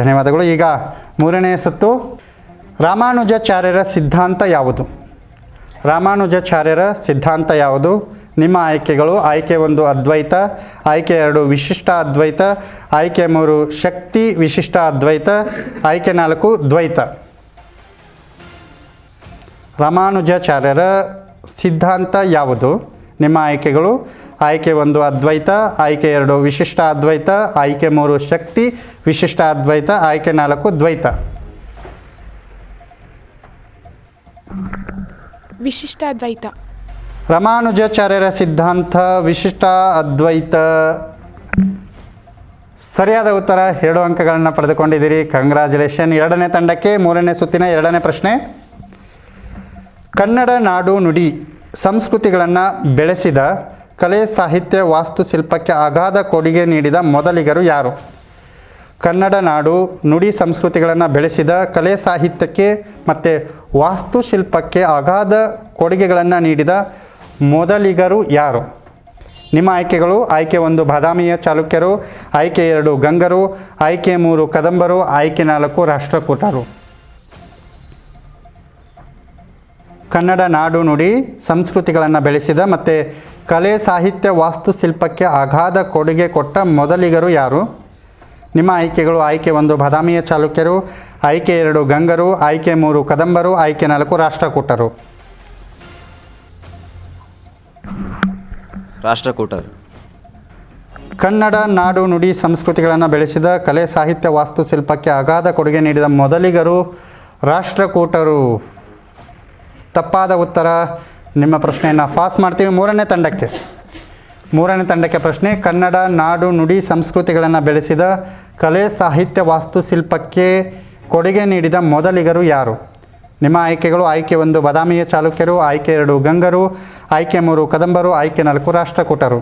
ಧನ್ಯವಾದಗಳು. ಈಗ ಮೂರನೇ ಸತ್ತು ರಾಮಾನುಜಾಚಾರ್ಯರ ಸಿದ್ಧಾಂತ ಯಾವುದು? ರಾಮಾನುಜಾಚಾರ್ಯರ ಸಿದ್ಧಾಂತ ಯಾವುದು? ನಿಮ್ಮ ಆಯ್ಕೆಗಳು, ಆಯ್ಕೆ ಒಂದು ಅದ್ವೈತ, ಆಯ್ಕೆ ಎರಡು ವಿಶಿಷ್ಟ ಅದ್ವೈತ, ಆಯ್ಕೆ ಮೂರು ಶಕ್ತಿ ವಿಶಿಷ್ಟ ಅದ್ವೈತ, ಆಯ್ಕೆ ನಾಲ್ಕು ದ್ವೈತ. ರಾಮಾನುಜಾಚಾರ್ಯರ ಸಿದ್ಧಾಂತ ಯಾವುದು? ನಿಮ್ಮ ಆಯ್ಕೆಗಳು ಆಯ್ಕೆ ಒಂದು ಅದ್ವೈತ ಆಯ್ಕೆ ಎರಡು ವಿಶಿಷ್ಟ ಅದ್ವೈತ ಆಯ್ಕೆ ಮೂರು ಶಕ್ತಿ ವಿಶಿಷ್ಟ ಅದ್ವೈತ ಆಯ್ಕೆ ನಾಲ್ಕು ದ್ವೈತ. ವಿಶಿಷ್ಟ ಅದ್ವೈತ. ರಾಮಾನುಜಾಚಾರ್ಯರ ಸಿದ್ಧಾಂತ ವಿಶಿಷ್ಟ ಅದ್ವೈತ. ಸರಿಯಾದ ಉತ್ತರ ಎರಡು ಅಂಕಗಳನ್ನು ಪಡೆದುಕೊಂಡಿದ್ದೀರಿ. ಕಂಗ್ರ್ಯಾಚುಲೇಷನ್. ಎರಡನೇ ತಂಡಕ್ಕೆ ಮೂರನೇ ಸುತ್ತಿನ ಎರಡನೇ ಪ್ರಶ್ನೆ. ಕನ್ನಡ ನಾಡು ನುಡಿ ಸಂಸ್ಕೃತಿಗಳನ್ನು ಬೆಳೆಸಿದ ಕಲೆ, ಸಾಹಿತ್ಯ, ವಾಸ್ತುಶಿಲ್ಪಕ್ಕೆ ಅಗಾಧ ಕೊಡುಗೆ ನೀಡಿದ ಮೊದಲಿಗರು ಯಾರು? ಕನ್ನಡ ನಾಡು, ನುಡಿ ಸಂಸ್ಕೃತಿಗಳನ್ನು ಬೆಳೆಸಿದ ಕಲೆ, ಸಾಹಿತ್ಯಕ್ಕೆ ಮತ್ತು ವಾಸ್ತುಶಿಲ್ಪಕ್ಕೆ ಅಗಾಧ ಕೊಡುಗೆಗಳನ್ನು ನೀಡಿದ ಮೊದಲಿಗರು ಯಾರು? ನಿಮ್ಮ ಆಯ್ಕೆಗಳು, ಆಯ್ಕೆ ಒಂದು ಬಾದಾಮಿಯ ಚಾಲುಕ್ಯರು, ಆಯ್ಕೆ ಎರಡು ಗಂಗರು, ಆಯ್ಕೆ ಮೂರು ಕದಂಬರು, ಆಯ್ಕೆ ನಾಲ್ಕು ರಾಷ್ಟ್ರಕೂಟರು. ಕನ್ನಡ ನಾಡು, ನುಡಿ ಸಂಸ್ಕೃತಿಗಳನ್ನು ಬೆಳೆಸಿದ ಮತ್ತು ಕಲೆ ಸಾಹಿತ್ಯ ವಾಸ್ತುಶಿಲ್ಪಕ್ಕೆ ಅಗಾಧ ಕೊಡುಗೆ ಕೊಟ್ಟ ಮೊದಲಿಗರು ಯಾರು? ನಿಮ್ಮ ಆಯ್ಕೆಗಳು ಆಯ್ಕೆ ಒಂದು ಬಾದಾಮಿಯ ಚಾಲುಕ್ಯರು ಆಯ್ಕೆ ಎರಡು ಗಂಗರು ಆಯ್ಕೆ ಮೂರು ಕದಂಬರು ಆಯ್ಕೆ ನಾಲ್ಕು ರಾಷ್ಟ್ರಕೂಟರು. ರಾಷ್ಟ್ರಕೂಟರು. ಕನ್ನಡ ನಾಡು ನುಡಿ ಸಂಸ್ಕೃತಿಗಳನ್ನು ಬೆಳೆಸಿದ ಕಲೆ ಸಾಹಿತ್ಯ ವಾಸ್ತುಶಿಲ್ಪಕ್ಕೆ ಅಗಾಧ ಕೊಡುಗೆ ನೀಡಿದ ಮೊದಲಿಗರು ರಾಷ್ಟ್ರಕೂಟರು. ತಪ್ಪಾದ ಉತ್ತರ ನಿಮ್ಮ ಪ್ರಶ್ನೆಯನ್ನು ಪಾಸ್ ಮಾಡ್ತೀವಿ ಮೂರನೇ ತಂಡಕ್ಕೆ. ಮೂರನೇ ತಂಡಕ್ಕೆ ಪ್ರಶ್ನೆ, ಕನ್ನಡ, ನಾಡು, ನುಡಿ ಸಂಸ್ಕೃತಿಗಳನ್ನು ಬೆಳೆಸಿದ ಕಲೆ ಸಾಹಿತ್ಯ ವಾಸ್ತುಶಿಲ್ಪಕ್ಕೆ ಕೊಡುಗೆ ನೀಡಿದ ಮೊದಲಿಗರು ಯಾರು? ನಿಮ್ಮ ಆಯ್ಕೆಗಳು ಆಯ್ಕೆ ಒಂದು ಬದಾಮಿಯ ಚಾಲುಕ್ಯರು, ಆಯ್ಕೆ ಎರಡು ಗಂಗರು, ಆಯ್ಕೆ ಮೂರು ಕದಂಬರು, ಆಯ್ಕೆ ನಾಲ್ಕು ರಾಷ್ಟ್ರಕೂಟರು.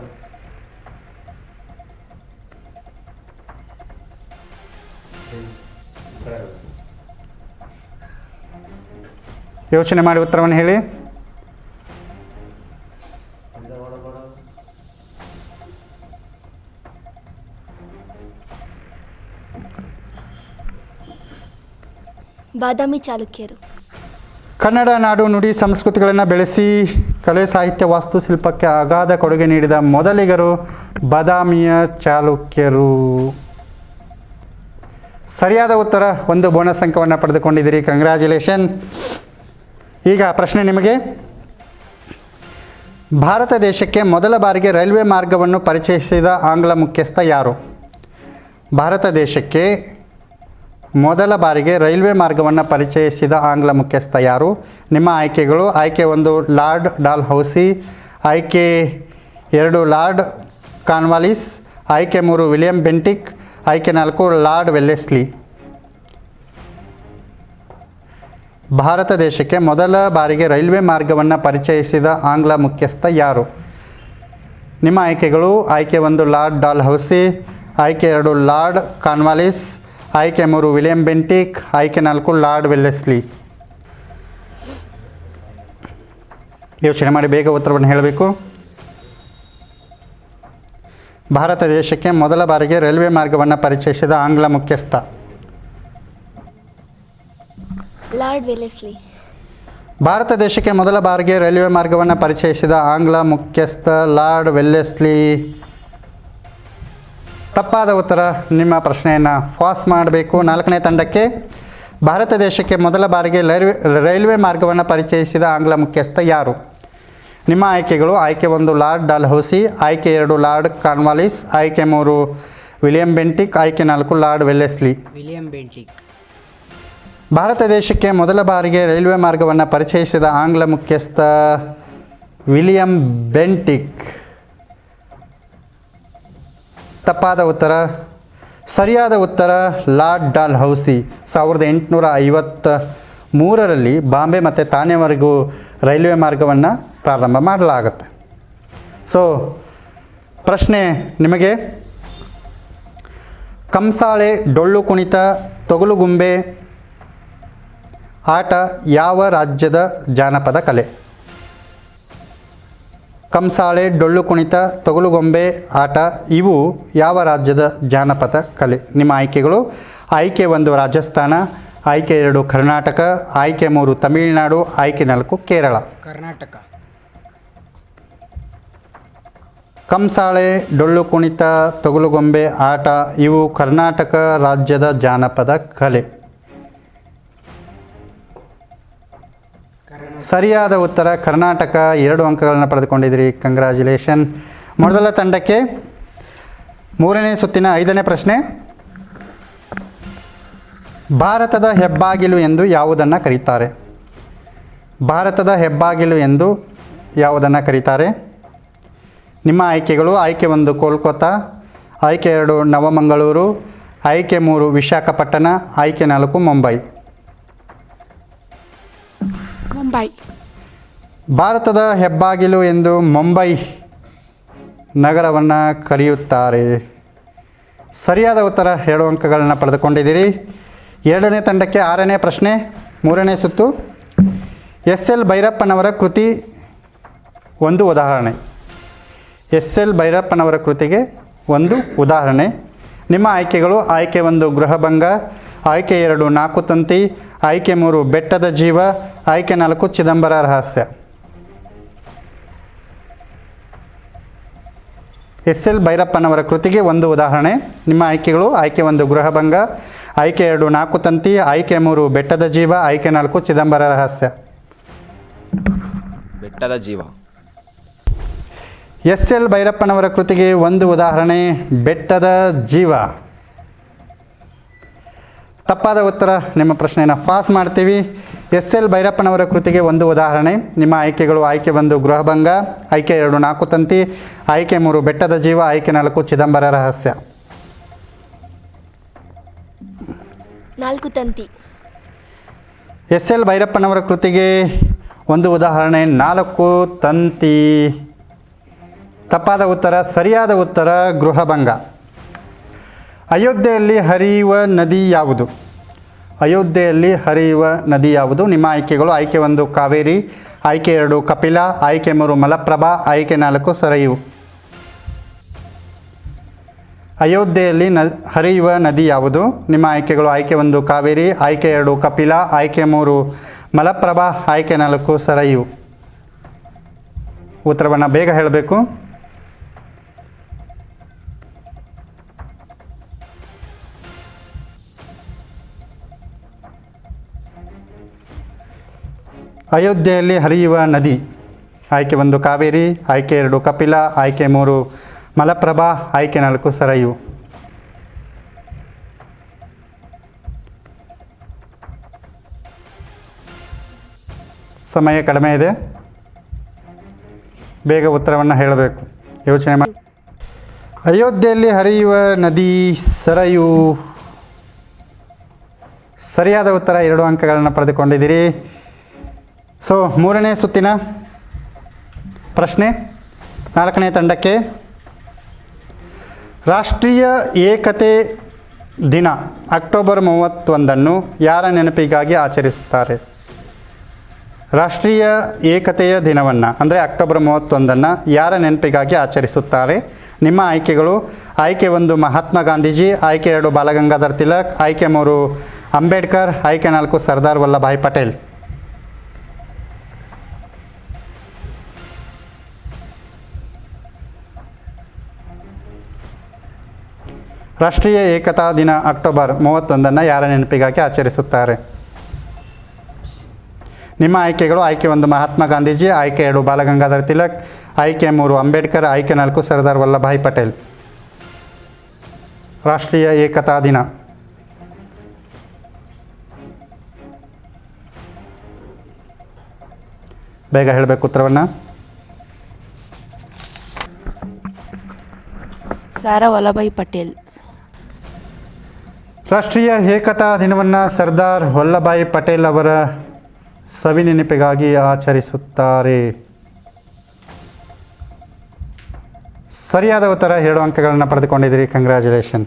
ಯೋಚನೆ ಮಾಡಿ ಉತ್ತರವನ್ನು ಹೇಳಿ. ಬಾದಾಮಿ ಚಾಲುಕ್ಯರು. ಕನ್ನಡ ನಾಡು ನುಡಿ ಸಂಸ್ಕೃತಿಗಳನ್ನು ಬೆಳೆಸಿ ಕಲೆ ಸಾಹಿತ್ಯ ವಾಸ್ತುಶಿಲ್ಪಕ್ಕೆ ಅಗಾಧ ಕೊಡುಗೆ ನೀಡಿದ ಮೊದಲಿಗರು ಬಾದಾಮಿಯ ಚಾಲುಕ್ಯರು. ಸರಿಯಾದ ಉತ್ತರ ಒಂದು ಬೋನಸ್ ಅಂಕವನ್ನು ಪಡೆದುಕೊಂಡಿದ್ದೀರಿ. ಕಂಗ್ರ್ಯಾಚುಲೇಷನ್ ಈಗ ಪ್ರಶ್ನೆ ನಿಮಗೆ. ಭಾರತ ದೇಶಕ್ಕೆ ಮೊದಲ ಬಾರಿಗೆ ರೈಲ್ವೆ ಮಾರ್ಗವನ್ನು ಪರಿಚಯಿಸಿದ ಆಂಗ್ಲ ಮುಖ್ಯಸ್ಥ ಯಾರು? ಭಾರತ ದೇಶಕ್ಕೆ ಮೊದಲ ಬಾರಿಗೆ ರೈಲ್ವೆ ಮಾರ್ಗವನ್ನು ಪರಿಚಯಿಸಿದ ಆಂಗ್ಲ ಮುಖ್ಯಸ್ಥ ಯಾರು? ನಿಮ್ಮ ಆಯ್ಕೆಗಳು ಆಯ್ಕೆ ಒಂದು ಲಾರ್ಡ್ ಡಾಲ್ ಹೌಸಿ ಆಯ್ಕೆ ಎರಡು ಲಾರ್ಡ್ ಕಾನ್ವಾಲಿಸ್ ಆಯ್ಕೆ ಮೂರು ವಿಲಿಯಂ ಬೆಂಟಿಕ್, ಆಯ್ಕೆ ನಾಲ್ಕು ಲಾರ್ಡ್ ವೆಲ್ಲೆಸ್ಲಿ. ಭಾರತ ದೇಶಕ್ಕೆ ಮೊದಲ ಬಾರಿಗೆ ರೈಲ್ವೆ ಮಾರ್ಗವನ್ನು ಪರಿಚಯಿಸಿದ ಆಂಗ್ಲ ಮುಖ್ಯಸ್ಥ ಯಾರು? ನಿಮ್ಮ ಆಯ್ಕೆಗಳು ಆಯ್ಕೆ ಒಂದು ಲಾರ್ಡ್ ಡಾಲ್ ಹೌಸಿ ಆಯ್ಕೆ ಎರಡು ಲಾರ್ಡ್ ಕಾನ್ವಾಲಿಸ್ ಆಯ್ಕೆ ಮೂರು ವಿಲಿಯಂ ಬೆಂಟಿಕ್ ಆಯ್ಕೆ ನಾಲ್ಕು ಲಾರ್ಡ್ ವೆಲ್ಲೆಸ್ಲಿ. ಯೋಚನೆ ಮಾಡಿ ಬೇಗ ಉತ್ತರವನ್ನು ಹೇಳಬೇಕು. ಭಾರತ ದೇಶಕ್ಕೆ ಮೊದಲ ಬಾರಿಗೆ ರೈಲ್ವೆ ಮಾರ್ಗವನ್ನು ಪರಿಚಯಿಸಿದ ಆಂಗ್ಲ ಮುಖ್ಯಸ್ಥ. Lord Wellesley. ಭಾರತ ದೇಶಕ್ಕೆ ಮೊದಲ ಬಾರಿಗೆ ರೈಲ್ವೆ ಮಾರ್ಗವನ್ನು ಪರಿಚಯಿಸಿದ ಆಂಗ್ಲ ಮುಖ್ಯಸ್ಥ ಲಾರ್ಡ್ ವೆಲ್ಲೆಸ್ಲಿ. ತಪ್ಪಾದ ಉತ್ತರ ನಿಮ್ಮ ಪ್ರಶ್ನೆಯನ್ನು ಪಾಸ್ ಮಾಡಬೇಕು. ನಾಲ್ಕನೇ ತಂಡಕ್ಕೆ ಭಾರತ ದೇಶಕ್ಕೆ ಮೊದಲ ಬಾರಿಗೆ ರೈಲ್ವೆ ರೈಲ್ವೆ ಮಾರ್ಗವನ್ನು ಪರಿಚಯಿಸಿದ ಆಂಗ್ಲ ಮುಖ್ಯಸ್ಥ ಯಾರು? ನಿಮ್ಮ ಆಯ್ಕೆಗಳು ಆಯ್ಕೆ ಒಂದು ಲಾರ್ಡ್ ಡಾಲ್ ಹೌಸಿ ಆಯ್ಕೆ ಎರಡು ಲಾರ್ಡ್ ಕಾರ್ನ್ವಾಲಿಸ್ ಆಯ್ಕೆ ಮೂರು ವಿಲಿಯಂ ಬೆಂಟಿಕ್ ಆಯ್ಕೆ ನಾಲ್ಕು lord Wellesley. William Bentinck. Bharat ದೇಶಕ್ಕೆ ಮೊದಲ ಬಾರಿಗೆ ರೈಲ್ವೆ ಮಾರ್ಗವನ್ನು ಪರಿಚಯಿಸಿದ ಆಂಗ್ಲ ಮುಖ್ಯಸ್ಥ ವಿಲಿಯಂ ಬೆಂಟಿಕ್. ತಪ್ಪಾದ ಉತ್ತರ, ಸರಿಯಾದ ಉತ್ತರ, ಲಾರ್ಡ್ ಡಾಲ್ ಹೌಸಿ. ಸಾವಿರದ ಎಂಟುನೂರ ಐವತ್ತ ಮೂರರಲ್ಲಿ ಬಾಂಬೆ ಮತ್ತು ತಾನೆವರೆಗೂ ರೈಲ್ವೆ ಮಾರ್ಗವನ್ನು ಪ್ರಾರಂಭ ಮಾಡಲಾಗುತ್ತೆ. ಸೊ ಪ್ರಶ್ನೆ ನಿಮಗೆ. ಕಂಸಾಳೆ, ಡೊಳ್ಳು ಕುಣಿತ, ತೊಗಲುಗುಂಬೆ, ಆಟ ಯಾವ ರಾಜ್ಯದ ಜಾನಪದ ಕಲೆ? ಕಂಸಾಳೆ ಡೊಳ್ಳು ಕುಣಿತ ತೊಗಲುಗೊಂಬೆ ಆಟ ಇವು ಯಾವ ರಾಜ್ಯದ ಜಾನಪದ ಕಲೆ? ನಿಮ್ಮ ಆಯ್ಕೆಗಳು? ಆಯ್ಕೆ ಒಂದು ರಾಜಸ್ಥಾನ ಆಯ್ಕೆ ಎರಡು ಕರ್ನಾಟಕ ಆಯ್ಕೆ ಮೂರು ತಮಿಳುನಾಡು ಆಯ್ಕೆ ನಾಲ್ಕು ಕೇರಳ. ಕರ್ನಾಟಕ. ಕಂಸಾಳೆ ಡೊಳ್ಳು ಕುಣಿತ ತೊಗಲುಗೊಂಬೆ ಆಟ ಇವು ಕರ್ನಾಟಕ ರಾಜ್ಯದ ಜಾನಪದ ಕಲೆ. ಸರಿಯಾದ ಉತ್ತರ ಕರ್ನಾಟಕ ಎರಡು ಅಂಕಗಳನ್ನು ಪಡೆದುಕೊಂಡಿದ್ದೀರಿ. ಕಂಗ್ರ್ಯಾಚುಲೇಷನ್ ಮೊದಲ ತಂಡಕ್ಕೆ ಮೂರನೇ ಸುತ್ತಿನ ಐದನೇ ಪ್ರಶ್ನೆ. ಭಾರತದ ಹೆಬ್ಬಾಗಿಲು ಎಂದು ಯಾವುದನ್ನು ಕರೀತಾರೆ? ಭಾರತದ ಹೆಬ್ಬಾಗಿಲು ಎಂದು ಯಾವುದನ್ನು ಕರೀತಾರೆ? ನಿಮ್ಮ ಆಯ್ಕೆಗಳು ಆಯ್ಕೆ ಒಂದು ಕೋಲ್ಕತ್ತಾ ಆಯ್ಕೆ ಎರಡು ನವಮಂಗಳೂರು, ಆಯ್ಕೆ ಮೂರು ವಿಶಾಖಪಟ್ಟಣ, ಆಯ್ಕೆ ನಾಲ್ಕು ಮುಂಬೈ. ಮುಂಬೈ ಭಾರತದ ಹೆಬ್ಬಾಗಿಲು ಎಂದು ಮುಂಬೈ ನಗರವನ್ನು ಕರೆಯುತ್ತಾರೆ. ಸರಿಯಾದ ಉತ್ತರ ಎರಡು ಅಂಕಗಳನ್ನು ಪಡೆದುಕೊಂಡಿದ್ದೀರಿ. ಎರಡನೇ ತಂಡಕ್ಕೆ ಆರನೇ ಪ್ರಶ್ನೆ, ಮೂರನೇ ಸುತ್ತು. ಎಸ್ ಎಲ್ ಭೈರಪ್ಪನವರ ಕೃತಿ ಒಂದು ಉದಾಹರಣೆ. ಎಸ್ ಎಲ್ ಭೈರಪ್ಪನವರ ಕೃತಿಗೆ ಒಂದು ಉದಾಹರಣೆ. ನಿಮ್ಮ ಆಯ್ಕೆಗಳು ಆಯ್ಕೆ ಒಂದು ಗೃಹಭಂಗ, ಆಯ್ಕೆ ಎರಡು ನಾಲ್ಕು ತಂತಿ, ಆಯ್ಕೆ ಮೂರು ಬೆಟ್ಟದ ಜೀವ ಆಯ್ಕೆ ನಾಲ್ಕು ಚಿದಂಬರ ರಹಸ್ಯ. ಎಸ್ ಎಲ್ ಭೈರಪ್ಪನವರ ಕೃತಿಗೆ ಒಂದು ಉದಾಹರಣೆ. ನಿಮ್ಮ ಆಯ್ಕೆಗಳು ಆಯ್ಕೆ ಒಂದು ಗೃಹಭಂಗ ಆಯ್ಕೆ ಎರಡು ನಾಲ್ಕು ತಂತಿ ಆಯ್ಕೆ ಮೂರು ಬೆಟ್ಟದ ಜೀವ ಆಯ್ಕೆ ನಾಲ್ಕು ಚಿದಂಬರ ರಹಸ್ಯ. ಬೆಟ್ಟದ ಜೀವ. ಎಸ್ ಎಲ್ ಭೈರಪ್ಪನವರ ಕೃತಿಗೆ ಒಂದು ಉದಾಹರಣೆ ಬೆಟ್ಟದ ಜೀವ. ತಪ್ಪಾದ ಉತ್ತರ ನಿಮ್ಮ ಪ್ರಶ್ನೆಯನ್ನು ಪಾಸ್ ಮಾಡ್ತೀವಿ. ಎಸ್ ಎಲ್ ಭೈರಪ್ಪನವರ ಕೃತಿಗೆ ಒಂದು ಉದಾಹರಣೆ. ನಿಮ್ಮ ಆಯ್ಕೆಗಳು ಆಯ್ಕೆ ಒಂದು ಗೃಹಭಂಗ ಆಯ್ಕೆ ಎರಡು ನಾಲ್ಕು ತಂತಿ ಆಯ್ಕೆ ಮೂರು ಬೆಟ್ಟದ ಜೀವ ಆಯ್ಕೆ ನಾಲ್ಕು ಚಿದಂಬರ ರಹಸ್ಯ. ನಾಲ್ಕು ತಂತಿ. ಎಸ್ ಎಲ್ ಭೈರಪ್ಪನವರ ಕೃತಿಗೆ ಒಂದು ಉದಾಹರಣೆ ನಾಲ್ಕು ತಂತಿ. ತಪ್ಪಾದ ಉತ್ತರ ಸರಿಯಾದ ಉತ್ತರ ಗೃಹಭಂಗ. ಅಯೋಧ್ಯೆಯಲ್ಲಿ ಹರಿಯುವ ನದಿ ಯಾವುದು? ಅಯೋಧ್ಯೆಯಲ್ಲಿ ಹರಿಯುವ ನದಿ ಯಾವುದು? ನಿಮ್ಮ ಆಯ್ಕೆಗಳು ಆಯ್ಕೆ ಒಂದು ಕಾವೇರಿ, ಆಯ್ಕೆ ಎರಡು ಕಪಿಲ, ಆಯ್ಕೆ ಮೂರು ಮಲಪ್ರಭಾ, ಆಯ್ಕೆ ನಾಲ್ಕು ಸರಯು. ಅಯೋಧ್ಯೆಯಲ್ಲಿ ನ, ಹರಿಯುವ ನದಿ ಯಾವುದು? ನಿಮ್ಮ ಆಯ್ಕೆಗಳು ಆಯ್ಕೆ ಒಂದು ಕಾವೇರಿ, ಆಯ್ಕೆ ಎರಡು ಕಪಿಲ, ಆಯ್ಕೆ ಮೂರು ಮಲಪ್ರಭಾ, ಆಯ್ಕೆ ನಾಲ್ಕು ಸರಯು. ಉತ್ತರವನ್ನು ಬೇಗ ಹೇಳಬೇಕು. ಅಯೋಧ್ಯೆಯಲ್ಲಿ ಹರಿಯುವ ನದಿ. ಆಯ್ಕೆ ಒಂದು ಕಾವೇರಿ, ಆಯ್ಕೆ ಎರಡು ಕಪಿಲ, ಆಯ್ಕೆ ಮೂರು ಮಲಪ್ರಭಾ, ಆಯ್ಕೆ ನಾಲ್ಕು ಸರಯು. ಸಮಯ ಕಡಿಮೆ ಇದೆ. ಬೇಗ ಉತ್ತರವನ್ನು ಹೇಳಬೇಕು. ಯೋಚನೆ ಮಾಡಿ. ಅಯೋಧ್ಯೆಯಲ್ಲಿ ಹರಿಯುವ ನದಿ ಸರಯು. ಸರಿಯಾದ ಉತ್ತರ ಎರಡು ಅಂಕಗಳನ್ನು ಪಡೆದುಕೊಂಡಿದ್ದೀರಿ. ಸೊ ಮೂರನೇ ಸುತ್ತಿನ ಪ್ರಶ್ನೆ, ನಾಲ್ಕನೇ ತಂಡಕ್ಕೆ. ರಾಷ್ಟ್ರೀಯ ಏಕತೆ ದಿನ, ಅಕ್ಟೋಬರ್ ಮೂವತ್ತೊಂದನ್ನು ಯಾರ ನೆನಪಿಗಾಗಿ ಆಚರಿಸುತ್ತಾರೆ? ರಾಷ್ಟ್ರೀಯ ಏಕತೆಯ ದಿನವನ್ನು, ಅಂದರೆ ಅಕ್ಟೋಬರ್ ಮೂವತ್ತೊಂದನ್ನು ಯಾರ ನೆನಪಿಗಾಗಿ ಆಚರಿಸುತ್ತಾರೆ? ನಿಮ್ಮ ಆಯ್ಕೆಗಳು, ಆಯ್ಕೆ ಒಂದು ಮಹಾತ್ಮ ಗಾಂಧೀಜಿ, ಆಯ್ಕೆ ಎರಡು ಬಾಲಗಂಗಾಧರ್ ತಿಲಕ್, ಆಯ್ಕೆ ಮೂರು ಅಂಬೇಡ್ಕರ್, ಆಯ್ಕೆ ನಾಲ್ಕು ಸರ್ದಾರ್ ವಲ್ಲಭಾಯ್ ಪಟೇಲ್. ರಾಷ್ಟ್ರೀಯ ಏಕತಾ ದಿನ ಅಕ್ಟೋಬರ್ ಮೂವತ್ತೊಂದನ್ನು ಯಾರ ನೆನಪಿಗಾಗಿ ಆಚರಿಸುತ್ತಾರೆ? ನಿಮ್ಮ ಆಯ್ಕೆಗಳು ಆಯ್ಕೆ ಒಂದು ಮಹಾತ್ಮ ಗಾಂಧೀಜಿ, ಆಯ್ಕೆ ಎರಡು ಬಾಲಗಂಗಾಧರ್ ತಿಲಕ್, ಆಯ್ಕೆ ಮೂರು ಅಂಬೇಡ್ಕರ್, ಆಯ್ಕೆ ನಾಲ್ಕು ಸರ್ದಾರ್ ವಲ್ಲಭಾಯ್ ಪಟೇಲ್. ರಾಷ್ಟ್ರೀಯ ಏಕತಾ ದಿನ. ಬೇಗ ಹೇಳಬೇಕು ಉತ್ತರವನ್ನು. ಸಾರಾ ವಲ್ಲಭಾಯ್ ಪಟೇಲ್. ರಾಷ್ಟ್ರೀಯ ಏಕತಾ ದಿನವನ್ನು ಸರ್ದಾರ್ ವಲ್ಲಭಾಯ್ ಪಟೇಲ್ ಅವರ ಸವಿ ನೆನಪಿಗಾಗಿ ಆಚರಿಸುತ್ತಾರೆ. ಸರಿಯಾದ ಉತ್ತರ ಎರಡು ಅಂಕಗಳನ್ನು ಪಡೆದುಕೊಂಡಿದ್ದೀರಿ ಕಂಗ್ರ್ಯಾಚುಲೇಷನ್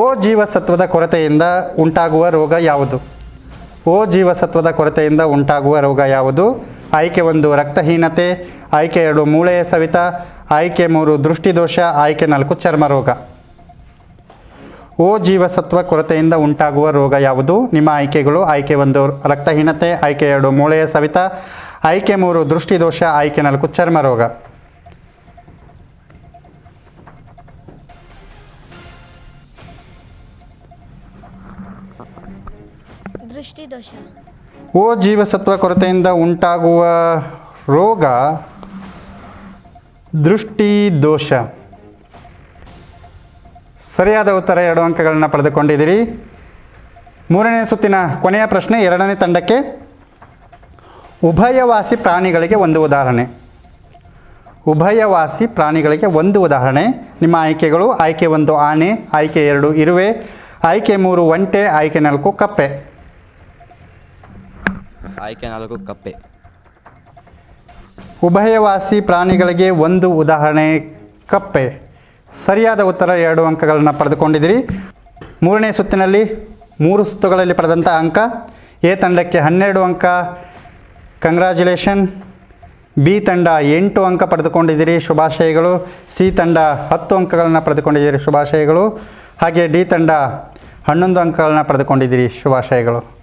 ಓ ಜೀವಸತ್ವದ ಕೊರತೆಯಿಂದ ಉಂಟಾಗುವ ರೋಗ ಯಾವುದು? ಓ ಜೀವಸತ್ವದ ಕೊರತೆಯಿಂದ ಉಂಟಾಗುವ ರೋಗ ಯಾವುದು? ಆಯ್ಕೆ ಒಂದು ರಕ್ತಹೀನತೆ, ಆಯ್ಕೆ ಎರಡು ಮೂಳೆಯ ಸವಿತ, ಆಯ್ಕೆ ಮೂರು ದೃಷ್ಟಿದೋಷ, ಆಯ್ಕೆ ನಾಲ್ಕು ಚರ್ಮ ರೋಗ ಓ ಜೀವಸತ್ವ ಕೊರತೆಯಿಂದ ಉಂಟಾಗುವ ರೋಗ ಯಾವುದು? ನಿಮ್ಮ ಆಯ್ಕೆಗಳು ಆಯ್ಕೆ ಒಂದು ರಕ್ತಹೀನತೆ ಆಯ್ಕೆ ಎರಡು ಮೂಳೆಯ ಸವಿತ ಆಯ್ಕೆ ಮೂರು ದೃಷ್ಟಿದೋಷ ಆಯ್ಕೆ ನಾಲ್ಕು ಚರ್ಮ ರೋಗ. ದೃಷ್ಟಿದೋಷ. ಓ ಜೀವಸತ್ವ ಕೊರತೆಯಿಂದ ಉಂಟಾಗುವ ರೋಗ ದೃಷ್ಟಿ ದೋಷ ಸರಿಯಾದ ಉತ್ತರ ಎರಡು ಅಂಕಗಳನ್ನು ಪಡೆದುಕೊಂಡಿದ್ದೀರಿ. ಮೂರನೇ ಸುತ್ತಿನ ಕೊನೆಯ ಪ್ರಶ್ನೆ ಎರಡನೇ ತಂಡಕ್ಕೆ ಉಭಯವಾಸಿ ಪ್ರಾಣಿಗಳಿಗೆ ಒಂದು ಉದಾಹರಣೆ. ಉಭಯವಾಸಿ ಪ್ರಾಣಿಗಳಿಗೆ ಒಂದು ಉದಾಹರಣೆ. ನಿಮ್ಮ ಆಯ್ಕೆಗಳು ಆಯ್ಕೆ ಒಂದು ಆನೆ ಆಯ್ಕೆ ಎರಡು ಇರುವೆ ಆಯ್ಕೆ ಮೂರು ಒಂಟೆ ಆಯ್ಕೆ ನಾಲ್ಕು ಕಪ್ಪೆ. ಆಯ್ಕೆ ನಾಲ್ಕು ಕಪ್ಪೆ. ಉಭಯವಾಸಿ ಪ್ರಾಣಿಗಳಿಗೆ ಒಂದು ಉದಾಹರಣೆ ಕಪ್ಪೆ. ಸರಿಯಾದ ಉತ್ತರ ಎರಡು ಅಂಕಗಳನ್ನು ಪಡೆದುಕೊಂಡಿದ್ದೀರಿ. ಮೂರನೇ ಸುತ್ತಿನಲ್ಲಿ ಮೂರು ಸುತ್ತುಗಳಲ್ಲಿ ಪಡೆದಂಥ ಅಂಕ, ಎ ತಂಡಕ್ಕೆ ಹನ್ನೆರಡು ಅಂಕ ಕಂಗ್ರ್ಯಾಚುಲೇಷನ್ ಬಿ ತಂಡ ಎಂಟು ಅಂಕ ಪಡೆದುಕೊಂಡಿದ್ದೀರಿ ಶುಭಾಶಯಗಳು. ಸಿ ತಂಡ ಹತ್ತು ಅಂಕಗಳನ್ನು ಪಡೆದುಕೊಂಡಿದ್ದೀರಿ ಶುಭಾಶಯಗಳು. ಹಾಗೆ ಡಿ ತಂಡ ಹನ್ನೊಂದು ಅಂಕಗಳನ್ನು ಪಡೆದುಕೊಂಡಿದ್ದೀರಿ ಶುಭಾಶಯಗಳು.